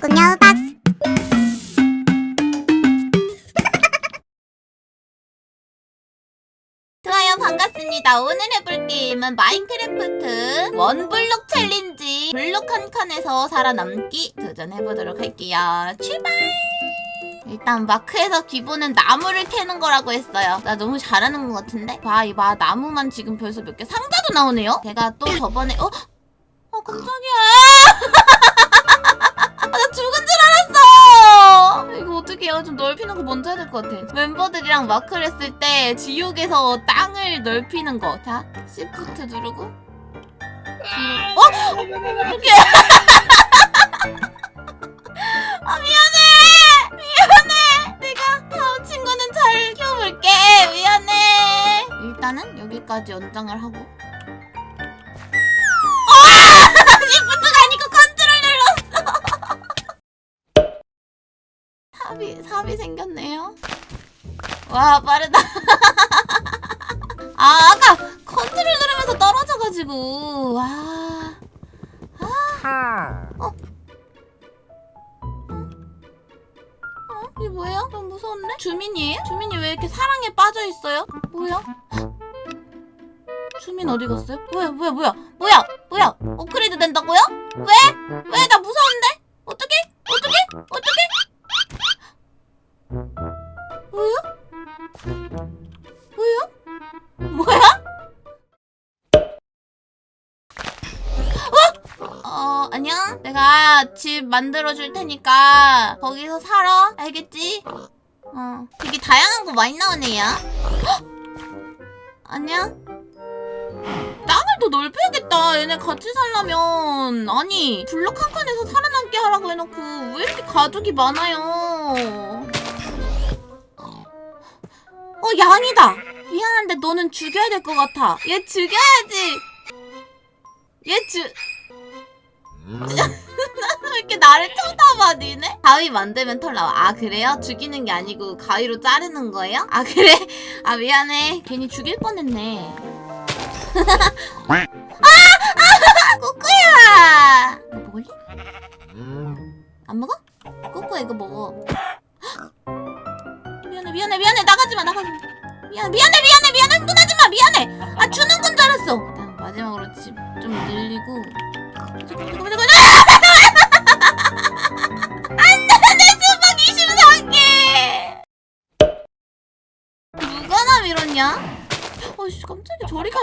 꾸녀 박스 좋아요 반갑습니다. 오늘 해볼 게임은 마인크래프트 원블록 챌린지 블록 한 칸에서 살아남기 도전해보도록 할게요. 출발! 일단 마크에서 기본은 나무를 캐는 거라고 했어요. 나 너무 잘하는 것 같은데? 봐 이봐. 나무만 지금 벌써 몇 개. 상자도 나오네요? 제가 또 저번에 어? 어 깜짝이야 아, 나 죽은 줄 알았어! 이거 어떻게 해요? 좀 넓히는 거 먼저 해야 될 것 같아. 멤버들이랑 마크를 했을 때 지옥에서 땅을 넓히는 거 자 시프트 누르고. 어? 어떡해. 아 미안해! 미안해! 내가 다음 친구는 잘 키워볼게. 미안해! 일단은 여기까지 연장을 하고 삽이 삽이 생겼네요 와 빠르다 아 아까 컨트롤 누르면서 떨어져가지고 와 어? 이게 뭐예요? 좀 무서운데? 주민이에요? 주민이 왜 이렇게 사랑에 빠져 있어요? 뭐야? 주민 어디 갔어요? 뭐야 뭐야 뭐야 뭐야 뭐야 업그레이드 된다고요? 왜? 왜 나 무서운데? 어떻게? 어떻게? 어떻게? 내가 집 만들어 줄 테니까 거기서 살아. 알겠지? 어, 되게 다양한 거 많이 나오네요. 헉! 안녕? 땅을 더 넓혀야겠다. 얘네 같이 살려면. 아니, 블록 한 칸에서 살아남게 하라고 해놓고 왜 이렇게 가족이 많아요? 어, 양이다. 미안한데 너는 죽여야 될 것 같아. 얘 죽여야지. 얘 죽... 왜 이렇게 나를 쳐다봐 니네? 가위 만들면 털 나와 아 그래요? 죽이는 게 아니고 가위로 자르는 거예요? 아 그래? 아 미안해 괜히 죽일 뻔했네 아! 꼬꼬야 너 먹을래? 안 먹어? 꼬꼬야 이거 먹어 미안해 미안해 미안해 나가지마 나가지마 미안해 미안해 미안해 미안해 흥분하지마 미안해 아 주는 건 줄 알았어 마지막으로 집 좀 늘리고 안돼 내 수박 23개 누가 나 밀었냐? 어이씨 깜짝이야 저리 가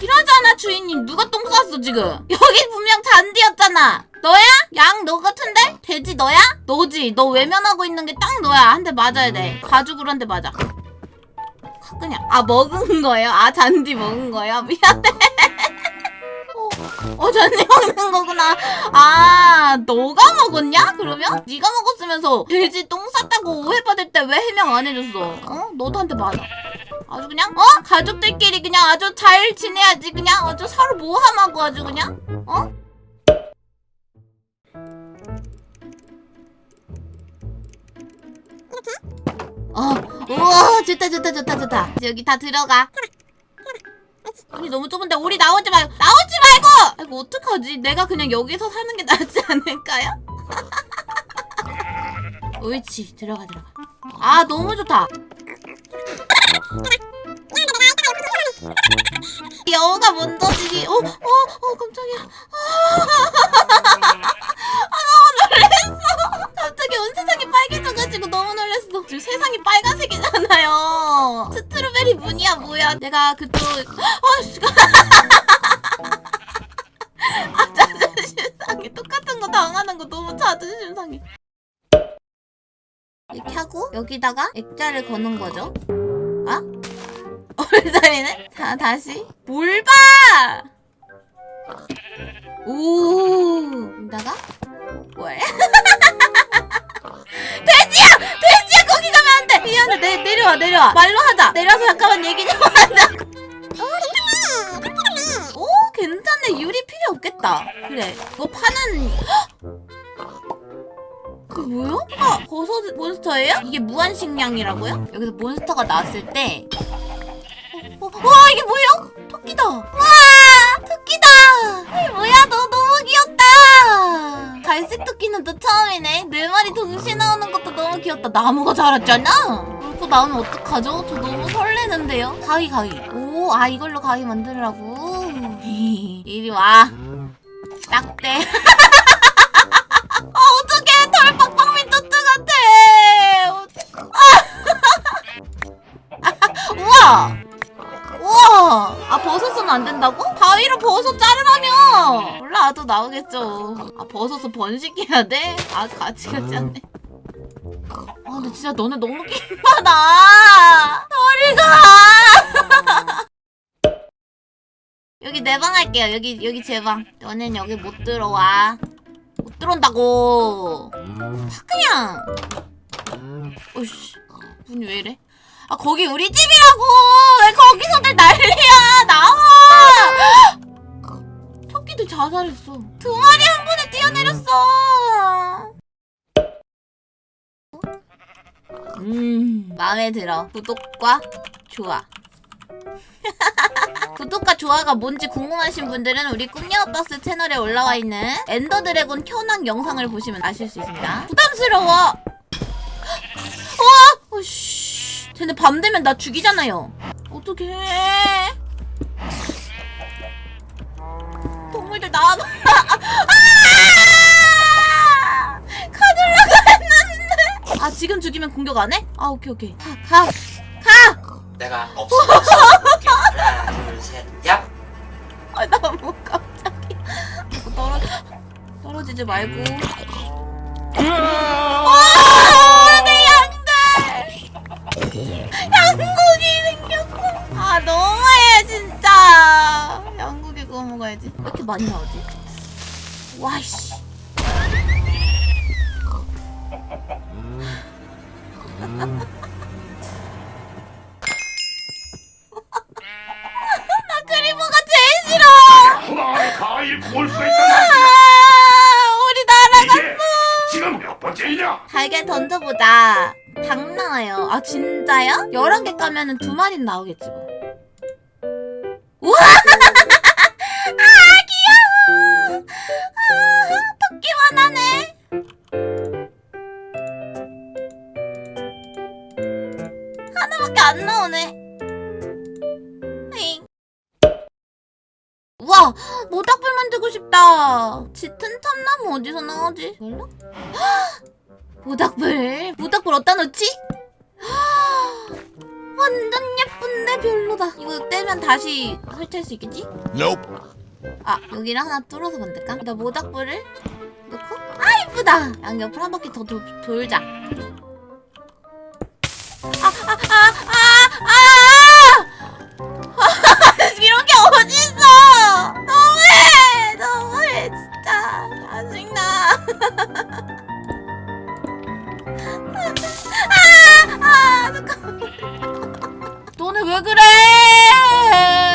이러잖아 주인님 누가 똥 쌌어 지금 여기 분명 잔디였잖아 너야? 양 너 같은데? 돼지 너야? 너지 너 외면하고 있는 게 딱 너야 한 대 맞아야 돼 가죽으로 한 대 맞아 그냥 아 먹은 거예요? 아 잔디 먹은 거예요? 미안해 어, 어 잔디 먹는 거구나 아 너가 먹었냐? 그러면? 네가 먹었으면서 돼지 똥 쌌다고 오해받을 때 왜 해명 안 해줬어? 어? 너도 한대 맞아 아주 그냥 어? 가족들끼리 그냥 아주 잘 지내야지 그냥 아주 서로 모함하고 아주 그냥 어? 어, 우와, 좋다, 좋다, 좋다, 좋다. 여기 다 들어가. 아니, 너무 좁은데, 우리 나오지 말고, 나오지 말고! 아이고, 어떡하지? 내가 그냥 여기서 사는 게 낫지 않을까요? 옳지, 들어가, 들어가. 아, 너무 좋다. 여우가 먼저지기. 어, 어, 어, 깜짝이야. 아, 너무 놀랬어. 갑자기 온 세상이 빨개져가지고 너무 놀랬어. 지금 세상이 빨간색이잖아요. 스트로베리 무늬야 뭐야? 내가 그쪽. 아, 하고 여기다가 액자를 거는 거죠. 아? 얼자리네? 자, 다시. 뭘 봐! 오, 여기다가 뭘? 돼지야! 돼지야! 거기 가면 안 돼! 미안해, 내, 내려와, 내려와. 말로 하자. 내려와서 잠깐만 얘기 좀 하자. 오, 괜찮네. 유리 필요 없겠다. 그래. 이거 파는. 그 뭐야? 아, 버섯 몬스터예요? 이게 무한식량이라고요? 여기서 몬스터가 나왔을 때 어, 어, 와 이게 뭐야? 토끼다. 와 토끼다. 이 뭐야 너 너무 귀엽다. 갈 토끼는 또 처음이네. 네 마리 동시에 나오는 것도 너무 귀엽다. 나무가 자랐잖아. 그렇고 나오면 어떡하죠? 저 너무 설레는데요. 가위 가위. 오, 아 이걸로 가위 만들라고. 이리 와. 딱대. 나오겠죠. 아, 버섯을 번식해야 돼? 아, 같이 가지 않네. 아, 근데 진짜 너네 너무 킹받아! 저리가! 여기 내 방 할게요. 여기, 여기 제 방. 너넨 여기 못 들어와. 못 들어온다고! 아, 그냥! 어이씨, 문이 왜 이래? 아 거기 우리 집이라고 왜 거기서들 난리야 나와 토끼들 자살했어. 두 마리 한 번에 뛰어내렸어. 음 마음에 들어. 구독과 좋아. 구독과 좋아가 뭔지 궁금하신 분들은 우리 꿈녀버스 채널에 올라와 있는 엔더 드래곤 켜낭 영상을 보시면 아실 수 있습니다. 부담스러워. 와 어 씨. 쟤네 밤 되면 나 죽이잖아요. 어떡해 나와 아! 가둘라고 했는데 아 지금 죽이면 공격 안 해? 아 오케이 오케이 가 가 가! 내가. 이렇게 하나, 둘, 셋, 얍. 아, 나뭐 갑자기 자꾸 떨어 떨어지지 말고. 나 크리퍼가 제일 싫어. 수 우리 날아갔어. 이게 지금 몇 번째이냐? 달걀 던져보자. 닭 나와요. 아 진짜요? 11개 까면은 두 마리는 나오겠지 뭐. 우와! 아 귀여워! 아 토끼만 하네. 참나무 어디서 나오지? 몰라? 모닥불 모닥불 어디다 놓지? 완전 예쁜데 별로다 이거 떼면 다시 설치할 수 있겠지? 아 여기를 하나 뚫어서 만들까? 나 모닥불을 넣고 아 이쁘다 양옆으로 한 바퀴 더 도, 돌자 왜 그래?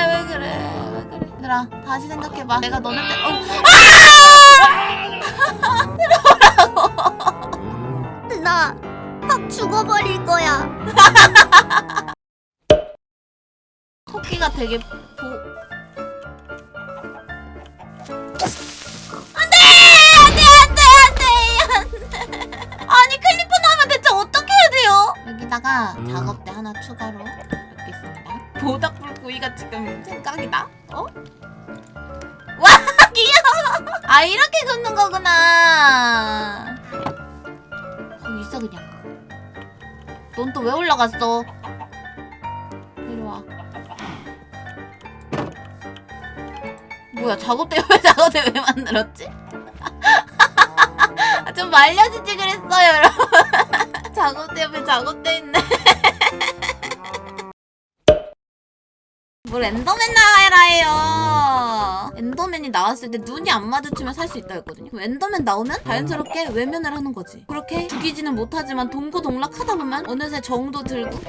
왜 그래? 왜 그래? 얘들아, 다시 생각해봐. 내가 너네 때, 어, 나확 죽어버릴 거야. 토끼가 되게 보. 안 돼! 안 돼! 안 돼! 안 돼! 안 돼! 아니, 클리프 나면 대체 어떻게 해야 돼요? 여기다가 작업대 하나 추가로 모닥불 구이가 지금 생각이다. 어? 와, 귀여워! 아, 이렇게 굽는 거구나. 거기 있어, 그냥. 넌 또 왜 올라갔어? 이리 와. 뭐야 작업대 왜 작업대 왜 만들었지? 아, 좀 말려주지 그랬어요 여러분 작업대 옆에 작업대 있네 뭘 엔더맨 나와라 해요. 엔더맨이 나왔을 때 눈이 안 마주치면 살 수 있다 했거든요. 그럼 엔더맨 나오면 자연스럽게 외면을 하는 거지. 그렇게 죽이지는 못하지만 동고동락하다 보면 어느새 정도 들고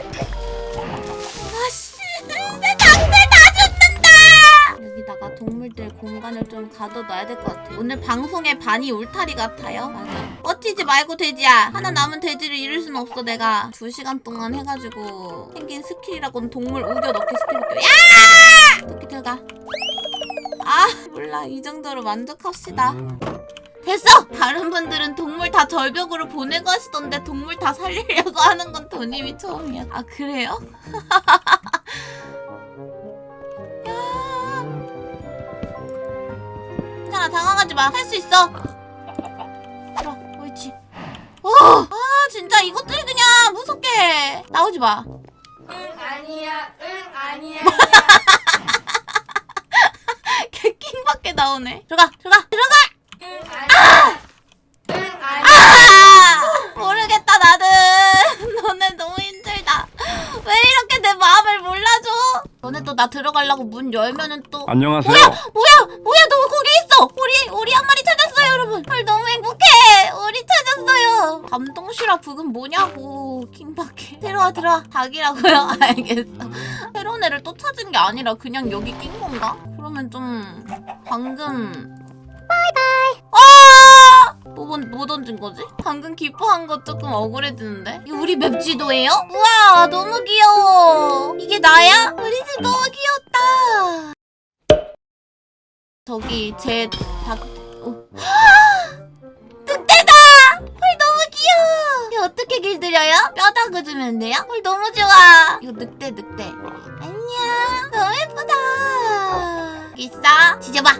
동물들 공간을 좀 가둬놔야 될 것 같아 오늘 방송에 반이 울타리 같아요? 맞아. 버티지 말고 돼지야. 하나 남은 돼지를 잃을 순 없어 내가. 두 시간 동안 해가지고 생긴 스킬이라고는 동물 우겨 넣기 스킬밖에 야! 토끼 들어가? 아 몰라. 이 정도로 만족합시다. 됐어! 다른 분들은 동물 다 절벽으로 보내고 하시던데 동물 다 살리려고 하는 건 도님이 처음이야. 아, 그래요? 당황하지 마. 할 수 있어. 들어, 옳지. 오! 아, 진짜 이것들이 그냥 무섭게. 나오지 마. 응 아니야 응 아니야 개킹밖에 나오네. 들어가, 들어가, 들어가! 응 아니야 응 아니야 아! 모르겠다 나는 너네 너무 힘들다 왜 이렇게 내 마음을 몰라줘 너네 또 나 들어가려고 문 열면은 또 안녕하세요. 뭐야 뭐야 뭐야 너 거기 있어. 우리 우리 한 마리 찾았어요 여러분. 헐 너무 행복해. 우리 찾았어요. 감동시라 북은 뭐냐고. 킹밖에 들어와 들어와. 닭이라고요? 알겠어. 새로운 애를 또 찾은 게 아니라 그냥 여기 낀 건가? 그러면 좀 방금 아! 뭐, 번- 뭐 던진 거지? 방금 기뻐한 거 조금 억울해지는데? 이거 우리 맵 지도예요? 우와 너무 귀여워. 이게 나야? 우리 집 너무 귀엽다 저기 제 닭... 어. 늑대다! 헐 너무 귀여워! 이거 어떻게 길들여요? 뼈다구 주면 돼요? 헐 너무 좋아! 이거 늑대 늑대. 안녕! 너무 예쁘다! 여기 있어? 지져봐.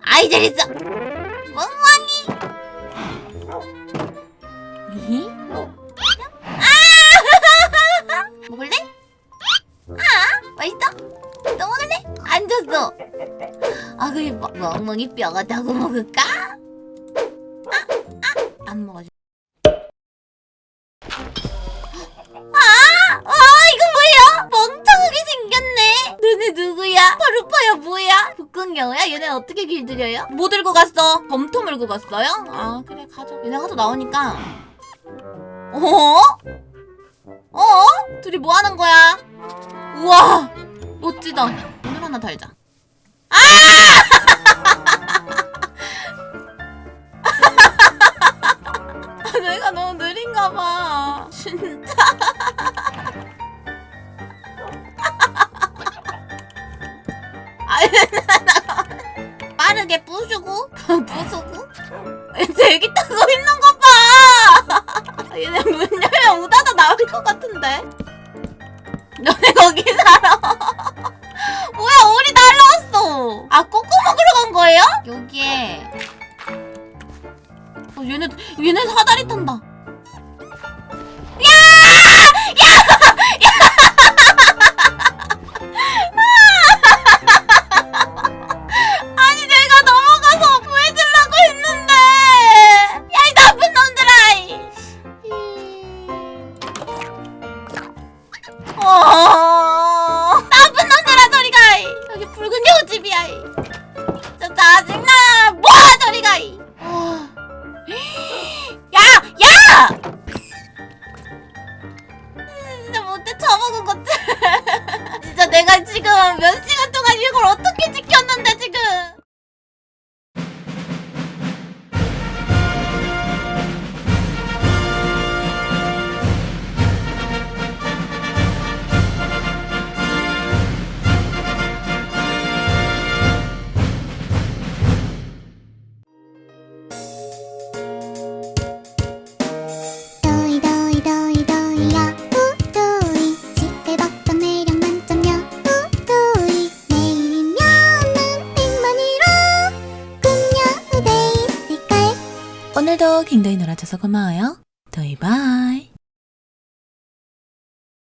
아이 잘 있어. 멍멍 멍멍이 뼈가 다고 먹을까? 아! 아! 안 먹어줘 아! 아 이거 뭐야? 멍청하게 생겼네 너네 누구야? 바루파야 뭐야? 북극여우야? 얘네 어떻게 길들여요? 뭐 들고 갔어? 검토 물고 갔어요? 아 그래 가자 얘네 하도 나오니까 어? 어? 둘이 뭐 하는 거야? 우와 멋지다 오늘 하나 달자 아! 아, 내가 너무 느린가 봐. 진짜 얘네 사다리 굉장히 놀아줘서 고마워요. 도이 바이.